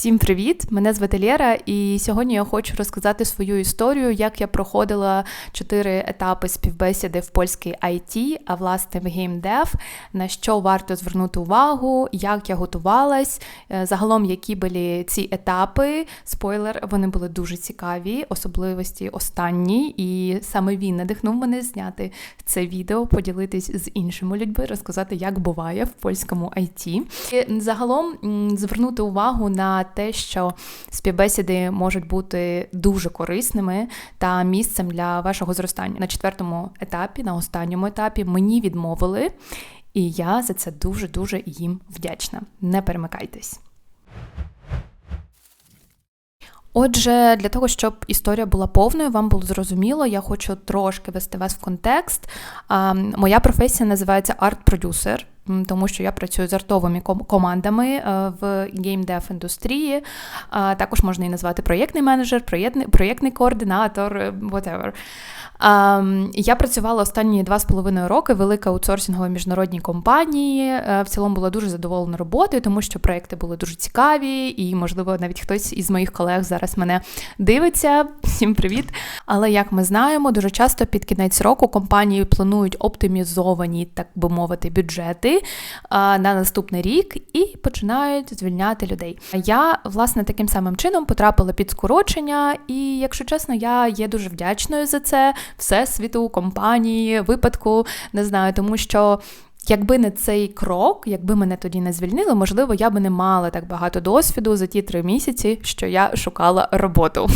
Всім привіт! Мене звати Лєра, і сьогодні я хочу розказати свою історію, як я проходила чотири етапи співбесіди в польській IT, а власне в геймдев, на що варто звернути увагу, як я готувалась. е, Загалом, які були ці етапи. Спойлер, вони були дуже цікаві, особливості останні, і саме він надихнув мене зняти це відео, поділитись з іншими людьми, розказати, як буває в польському IT. І загалом звернути увагу на те, що співбесіди можуть бути дуже корисними та місцем для вашого зростання. На четвертому етапі, на останньому етапі, мені відмовили, і я за це дуже дуже їм вдячна. Не перемикайтесь. Отже, для того, щоб історія була повною, вам було зрозуміло, я хочу трошки вести вас в контекст. Моя професія називається арт-продюсер, тому що я працюю з артовими ком- командами е, в геймдев індустрії. Також можна і назвати проєктний менеджер, проєктний, проєктний координатор, е, whatever. Я працювала останні два з половиною роки в великій аутсорсинговій міжнародній компанії. Е, В цілому була дуже задоволена роботою, тому що проекти були дуже цікаві, і, можливо, навіть хтось із моїх колег зараз мене дивиться. Всім привіт! Але як ми знаємо, дуже часто під кінець року компанії планують оптимізовані, так би мовити, бюджети на наступний рік і починають звільняти людей. Я власне таким самим чином потрапила під скорочення, і якщо чесно, я є дуже вдячною за це всесвіту, компанії, випадку, не знаю, тому що. Якби не цей крок, якби мене тоді не звільнили, можливо, я би не мала так багато досвіду за ті три місяці, що я шукала роботу.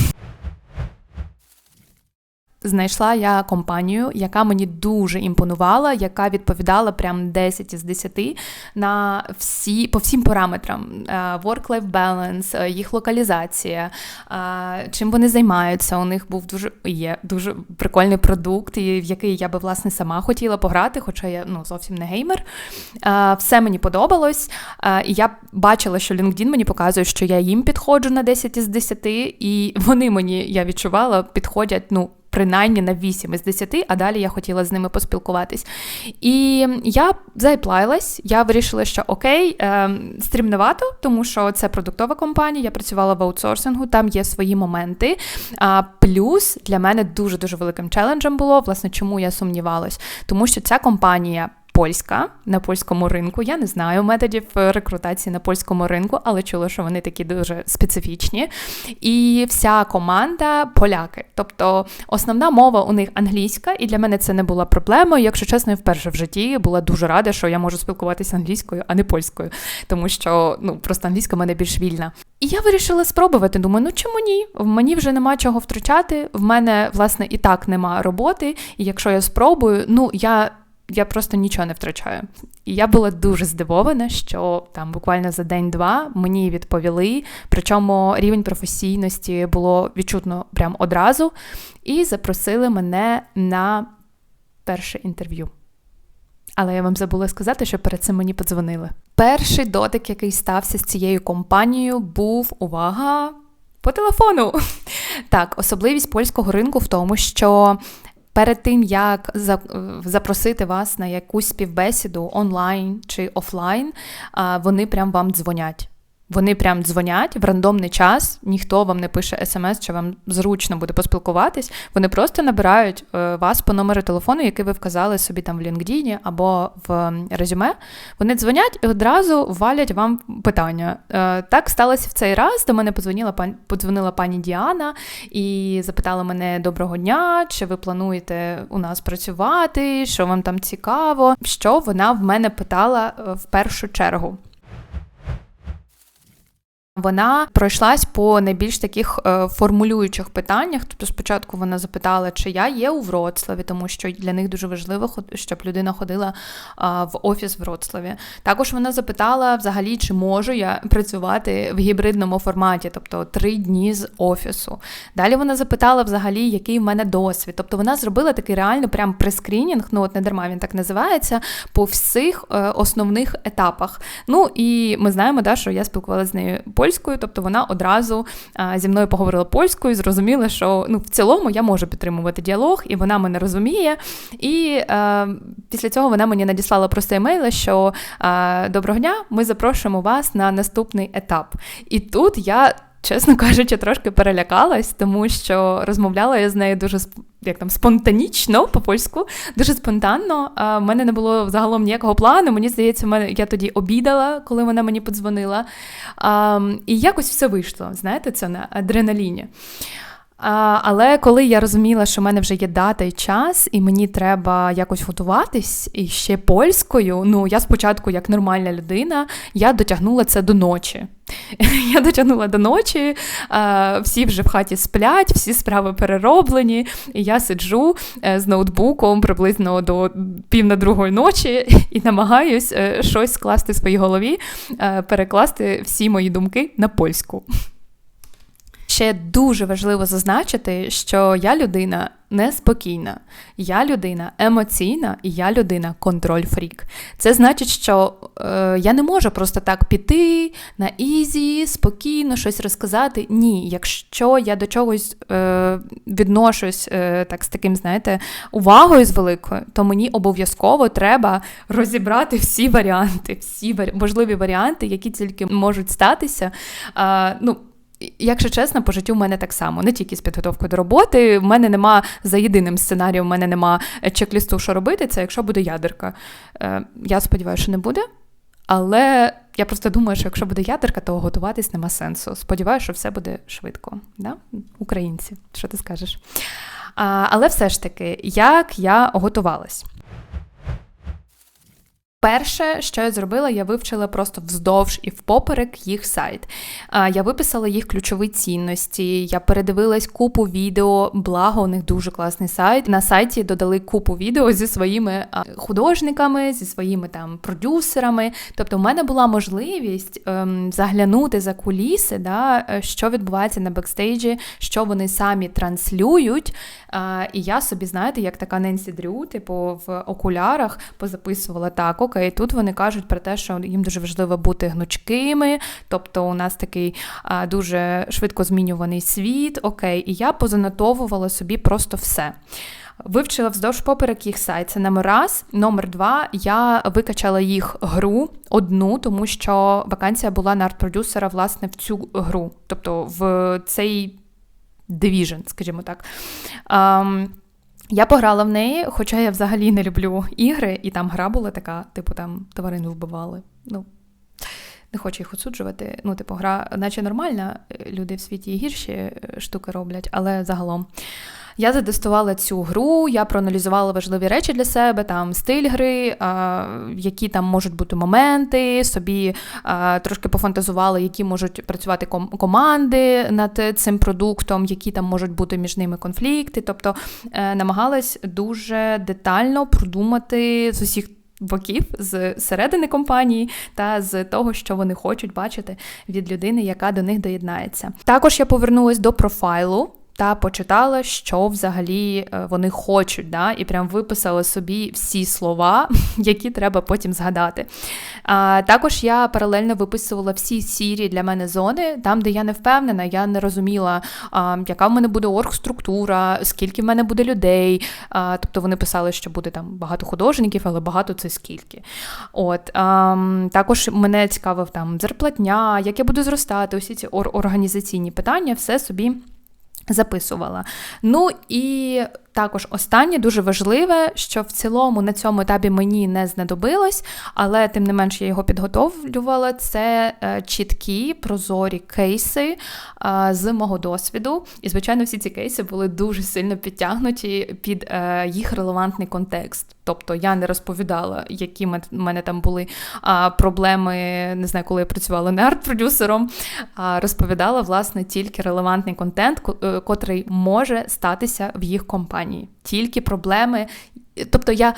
Знайшла я компанію, яка мені дуже імпонувала, яка відповідала прям 10 із 10 на всі по всім параметрам: Е, work-life balance, е, їх локалізація, е, чим вони займаються. У них був дуже є дуже прикольний продукт, і в який я би власне сама хотіла пограти, хоча я ну зовсім не геймер. Все мені подобалось. І я бачила, що LinkedIn мені показує, що я їм підходжу на 10 із 10, і вони мені, я відчувала, підходять, ну принаймні на 8 із 10, а далі я хотіла з ними поспілкуватись. І я зайплайлась, я вирішила, що окей, е, стрімновато, тому що це продуктова компанія, я працювала в аутсорсингу, там є свої моменти. А, плюс для мене дуже-дуже великим челенджем було, власне, чому я сумнівалась, тому що ця компанія. Польська на польському ринку. Я не знаю методів рекрутації на польському ринку, але чула, що вони такі дуже специфічні. І вся команда поляки. Тобто основна мова у них англійська, і для мене це не була проблемою. Якщо чесно, я вперше в житті була дуже рада, що я можу спілкуватися англійською, а не польською, тому що ну просто англійська в мене більш вільна. І я вирішила спробувати. Думаю, ну чому ні? В мені вже нема чого втрачати. В мене, власне, і так нема роботи. І якщо я спробую, ну я. Я просто нічого не втрачаю. І я була дуже здивована, що там буквально за день-два мені відповіли, причому рівень професійності було відчутно прям одразу, і запросили мене на перше інтерв'ю. Але я вам забула сказати, що перед цим мені подзвонили. Перший дотик, який стався з цією компанією, був увага по телефону. Так, особливість польського ринку в тому, що перед тим, як запросити вас на якусь співбесіду онлайн чи офлайн, вони прям вам дзвонять. Вони прям дзвонять в рандомний час, ніхто вам не пише смс, чи вам зручно буде поспілкуватись. Вони просто набирають е, вас по номеру телефону, який ви вказали собі там в LinkedIn або в резюме. Вони дзвонять і одразу валять вам питання. Е, Так сталося в цей раз. До мене подзвонила подзвонила пані Діана і запитала мене доброго дня, чи ви плануєте у нас працювати, що вам там цікаво. Що вона в мене питала е, в першу чергу. Вона пройшлась по найбільш таких е, формулюючих питаннях. Тобто, спочатку вона запитала, чи я є у Вроцлаві, тому що для них дуже важливо, щоб людина ходила в офіс в Вроцлаві. Також вона запитала взагалі, чи можу я працювати в гібридному форматі, тобто три дні з офісу. Далі вона запитала взагалі, який в мене досвід. Тобто вона зробила такий реально прям прескрінінг, ну от не дарма він так називається, по всіх е, основних етапах. Ну і ми знаємо, да, що я спілкувалася з нею польською, тобто вона одразу зі мною поговорила польською, зрозуміла, що ну, в цілому я можу підтримувати діалог, і вона мене розуміє. І е, після цього вона мені надіслала просто емейла, що е, доброго дня, ми запрошуємо вас на наступний етап. І тут я чесно кажучи, трошки перелякалась, тому що розмовляла я з нею дуже як там спонтанічно по польську, дуже спонтанно. У мене не було загалом ніякого плану. Мені здається, мене я тоді обідала, коли вона мені подзвонила. А, І якось все вийшло. Знаєте, це на адреналіні. Але коли я розуміла, що в мене вже є дата і час, і мені треба якось готуватись і ще польською, ну я спочатку, як нормальна людина, я дотягнула це до ночі. Я дотягнула до ночі, всі вже в хаті сплять, всі справи перероблені. І я сиджу е, з ноутбуком приблизно до пів на другої ночі і намагаюсь е, щось скласти в своїй голові, е, перекласти всі мої думки на польську. Ще дуже важливо зазначити, що я людина неспокійна, я людина емоційна і я людина контроль-фрік. Це значить, що е, я не можу просто так піти на ізі, спокійно щось розказати. Ні, якщо я до чогось е, відношусь е, так з таким, знаєте, увагою з великою, то мені обов'язково треба розібрати всі варіанти, всі можливі варіанти, які тільки можуть статися. Е, ну, Якщо чесно, по життю в мене так само, не тільки з підготовкою до роботи. В мене нема за єдиним сценарієм, в мене нема чек-лісту, що робити, це якщо буде ядерка. Е, Я сподіваюся, що не буде. Але я просто думаю, що якщо буде ядерка, то готуватись нема сенсу. Сподіваюся, що все буде швидко. Да? Українці, що ти скажеш? А, Але все ж таки, як я готувалась? Перше, що я зробила, я вивчила просто вздовж і впоперек їх сайт. Я виписала їх ключові цінності, я передивилась купу відео, благо у них дуже класний сайт. На сайті додали купу відео зі своїми художниками, зі своїми там продюсерами. Тобто, в мене була можливість ем, заглянути за куліси, да, е, що відбувається на бекстейджі, що вони самі транслюють. І я собі, знаєте, як така Ненсі Дрю, типу в окулярах позаписувала так окей, тут вони кажуть про те, що їм дуже важливо бути гнучкими, тобто у нас такий а, дуже швидко змінюваний світ. Окей, і я позанотовувала собі просто все. Вивчила вздовж поперек їх сайт. Це номер раз. Номер два. Я викачала їх гру одну, тому що вакансія була на арт-продюсера, власне, в цю гру, тобто в цей division, скажімо так. Я пограла в неї, хоча я взагалі не люблю ігри, і там гра була така, типу, там тварину вбивали. Ну, не хочу їх осуджувати. Ну, типу, гра, наче нормальна, люди в світі гірші е, штуки роблять, але загалом. Я затестувала цю гру, я проаналізувала важливі речі для себе, там стиль гри, а, які там можуть бути моменти, собі а, трошки пофантазувала, які можуть працювати ком- команди над цим продуктом, які там можуть бути між ними конфлікти. Тобто е, намагалась дуже детально продумати з усіх. Боків з середини компанії та з того, що вони хочуть бачити від людини, яка до них доєднається. Також я повернулася до профайлу та почитала, що взагалі е, вони хочуть, да, і прям виписала собі всі слова, які треба потім згадати. А, Також я паралельно виписувала всі сірі для мене зони, там, де я не впевнена, я не розуміла, а, яка в мене буде оргструктура, скільки в мене буде людей. А, Тобто вони писали, що буде там багато художників, але багато це скільки. От, а, Також мене цікавив там зарплатня, як я буду зростати, усі ці організаційні питання, все собі записувала. Ну і також останнє дуже важливе, що в цілому на цьому етапі мені не знадобилось, але тим не менш я його підготовлювала. Це е, чіткі прозорі кейси е, з мого досвіду. І, звичайно, всі ці кейси були дуже сильно підтягнуті під е, їх релевантний контекст. Тобто я не розповідала, які в мене там були проблеми, не знаю, коли я працювала не арт-продюсером, розповідала власне тільки релевантний контент, котрий може статися в їх компанії компанії, тільки проблеми. Тобто я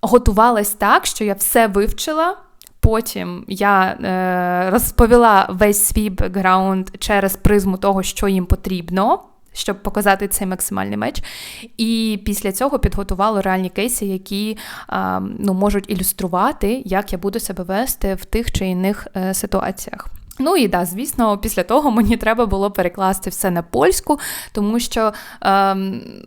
готувалась так, що я все вивчила. Потім я е, розповіла весь свій бекграунд через призму того, що їм потрібно, щоб показати цей максимальний меч. І після цього підготувала реальні кейси, які е, ну, можуть ілюструвати, як я буду себе вести в тих чи інших е, ситуаціях. Ну і да, звісно, після того мені треба було перекласти все на польську, тому що е,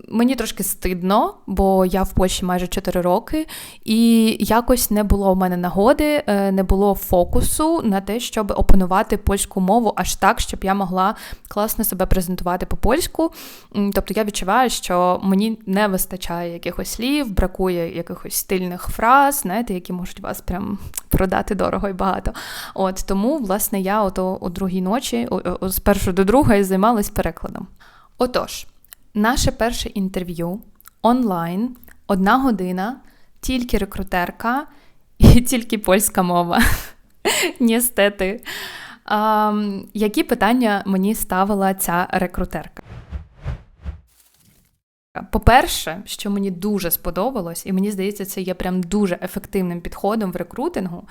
мені трошки стидно, бо я в Польщі майже 4 роки, і якось не було в мене нагоди, е, не було фокусу на те, щоб опанувати польську мову аж так, щоб я могла класно себе презентувати по польську. Тобто я відчуваю, що мені не вистачає якихось слів, бракує якихось стильних фраз, знаєте, які можуть вас прям продати дорого і багато. От тому, власне, я ото о другій ночі, з першої до другої, займалась перекладом. Отож, наше перше інтерв'ю онлайн, одна година, тільки рекрутерка і тільки польська мова. Ністети. Які питання мені ставила ця рекрутерка? По-перше, що мені дуже сподобалось, і мені здається, це є прям дуже ефективним підходом в рекрутингу,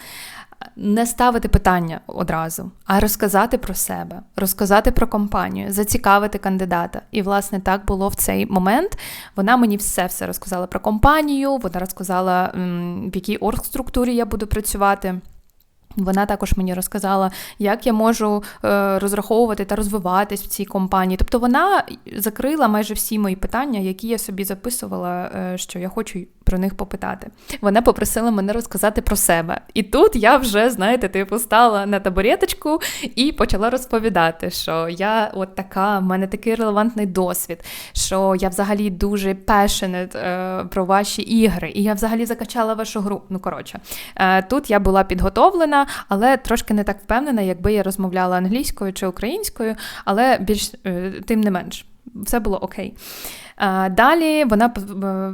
не ставити питання одразу, а розказати про себе, розказати про компанію, зацікавити кандидата. І, власне, так було в цей момент. Вона мені все-все розказала про компанію, вона розказала, в якій оргструктурі я буду працювати. Вона також мені розказала, як я можу е, розраховувати та розвиватись в цій компанії. Тобто вона закрила майже всі мої питання, які я собі записувала, е, що я хочу про них попитати. Вона попросила мене розказати про себе. І тут я вже, знаєте, типу, стала на табуреточку і почала розповідати, що я от така, в мене такий релевантний досвід, що я взагалі дуже passionate е, про ваші ігри, і я взагалі закачала вашу гру. Ну, коротше, тут я була підготовлена, але трошки не так впевнена, якби я розмовляла англійською чи українською, але більш е, тим не менш, все було окей. Далі вона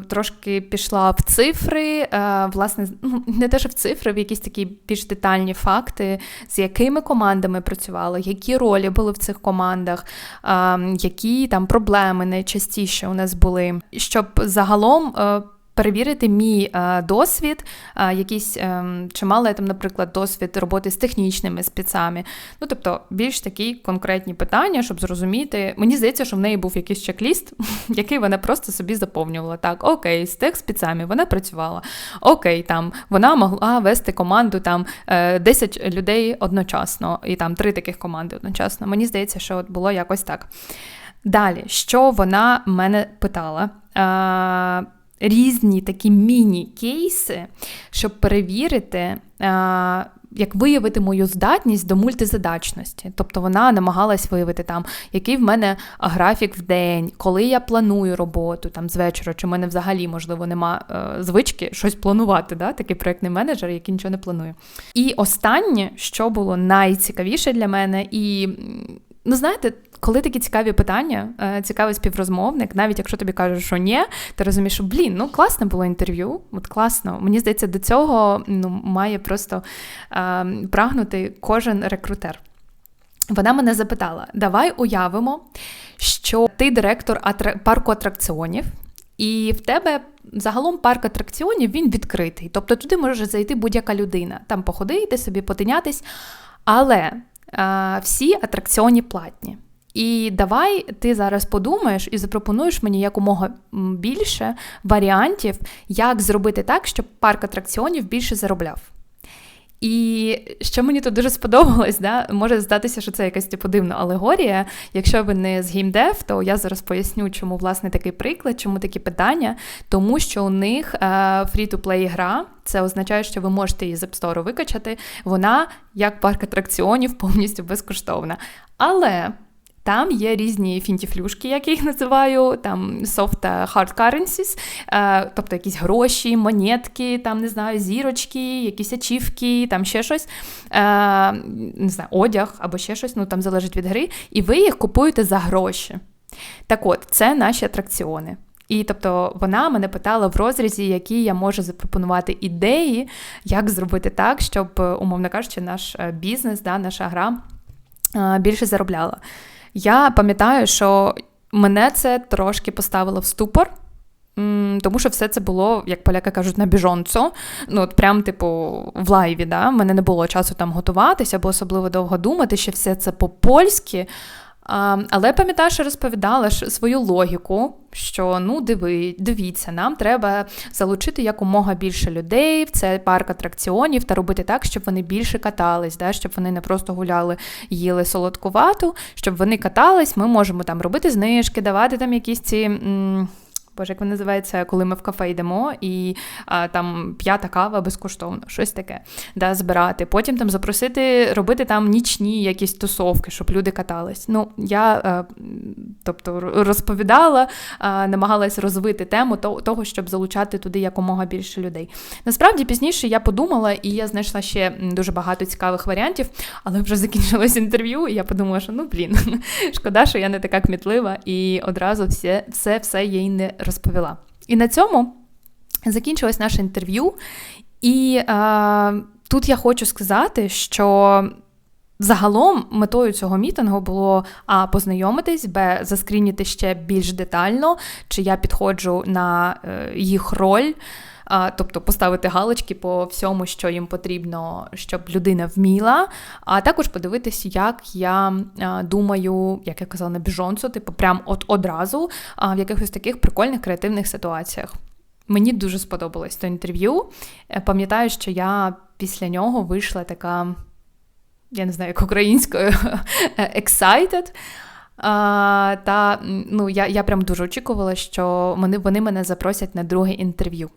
трошки пішла в цифри, власне, ну, не те, що в цифри, в якісь такі більш детальні факти, з якими командами працювала, які ролі були в цих командах, які там проблеми найчастіше у нас були, щоб загалом е, перевірити мій е, досвід, е, якийсь е, чи мала я там, наприклад, досвід роботи з технічними спецами. Ну, тобто, більш такі конкретні питання, щоб зрозуміти. Мені здається, що в неї був якийсь чек-ліст, який вона просто собі заповнювала. Так, окей, з тех спецами вона працювала. Окей, там вона могла вести команду там 10 людей одночасно, і там три таких команди одночасно. Мені здається, що от було якось так. Далі, що вона мене питала? Різні такі міні-кейси, щоб перевірити. Як виявити мою здатність до мультизадачності. Тобто вона намагалась виявити, там, який в мене графік в день, коли я планую роботу там з вечора, чи в мене взагалі, можливо, нема е, звички щось планувати, да? такий проєктний менеджер, який нічого не планує. І останнє, що було найцікавіше для мене, і ну, знаєте, коли такі цікаві питання, е, цікавий співрозмовник, навіть якщо тобі кажуть, що ні, ти розумієш, що блін, ну класне було інтерв'ю, от класно. Мені здається, до цього ну, має просто е, прагнути кожен рекрутер. Вона мене запитала: давай уявимо, що ти директор парку атракціонів, і в тебе загалом парк атракціонів він відкритий. Тобто туди може зайти будь-яка людина, там походити собі, потинятись. Але всі атракціоні платні. І давай ти зараз подумаєш і запропонуєш мені якомога більше варіантів, як зробити так, щоб парк атракціонів більше заробляв. І що мені тут дуже сподобалось, да, може здатися, що це якась типу дивна алегорія. Якщо ви не з геймдев, то я зараз поясню, чому власне такий приклад, чому такі питання. Тому що у них фрі-то-плей гра, це означає, що ви можете її з App Store викачати. Вона, як парк атракціонів, повністю безкоштовна. Але там є різні фінтіфлюшки, як я їх називаю, там soft та hard currencies, е, тобто якісь гроші, монетки, там не знаю, зірочки, якісь ачівки, там ще щось, е, не знаю, одяг або ще щось, ну там залежить від гри, і ви їх купуєте за гроші. Так от, це наші атракціони. І тобто вона мене питала в розрізі, які я можу запропонувати ідеї, як зробити так, щоб, умовно кажучи, наш е, бізнес, да, наша гра більше заробляла. Я пам'ятаю, що мене це трошки поставило в ступор. Тому що все це було, як поляки кажуть, на біжонцо. Ну, от прям, типу, в лайві. да? Мене не було часу там готуватися, або особливо довго думати, що все це по-польськи. А, Але пам'ятаєш, розповідала ж свою логіку, що ну диви, дивіться, нам треба залучити якомога більше людей в цей парк атракціонів та робити так, щоб вони більше катались, да, щоб вони не просто гуляли, їли солодкувату, щоб вони катались. Ми можемо там робити знижки, давати там якісь ці. М- Боже, як він називається, коли ми в кафе йдемо, і а, там п'ята кава безкоштовно, щось таке, да, збирати. Потім там запросити робити там нічні якісь тусовки, щоб люди катались. Ну, я а, е, тобто розповідала, а, намагалась розвити тему того, щоб залучати туди якомога більше людей. Насправді пізніше я подумала, і я знайшла ще дуже багато цікавих варіантів, але вже закінчилось інтерв'ю, і я подумала, що ну блін, шкода, що я не така кмітлива, і одразу все все, все їй не розповіла. І на цьому закінчилось наше інтерв'ю. І е, тут я хочу сказати, що. Загалом метою цього мітингу було а познайомитись, б заскрініти ще більш детально, чи я підходжу на е, їх роль, тобто поставити галочки по всьому, що їм потрібно, щоб людина вміла. А також подивитись, як я думаю, як я казала на біжонцу, типу, прям от одразу в якихось таких прикольних креативних ситуаціях. Мені дуже сподобалось то інтерв'ю. Е, пам'ятаю, що я після нього вийшла така, я не знаю, як українською excited. А, Та ну, я я прям дуже очікувала, що вони, вони мене запросять на друге інтерв'ю.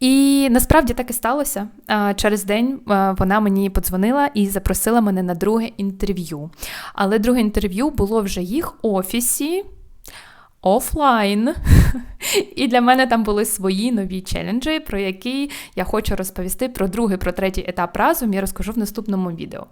І насправді так і сталося. Через день вона мені подзвонила і запросила мене на друге інтерв'ю. Але друге інтерв'ю було вже їх офісі. Офлайн. І для мене там були свої нові челенджі, про які я хочу розповісти про другий, про третій етап разом. Я розкажу в наступному відео.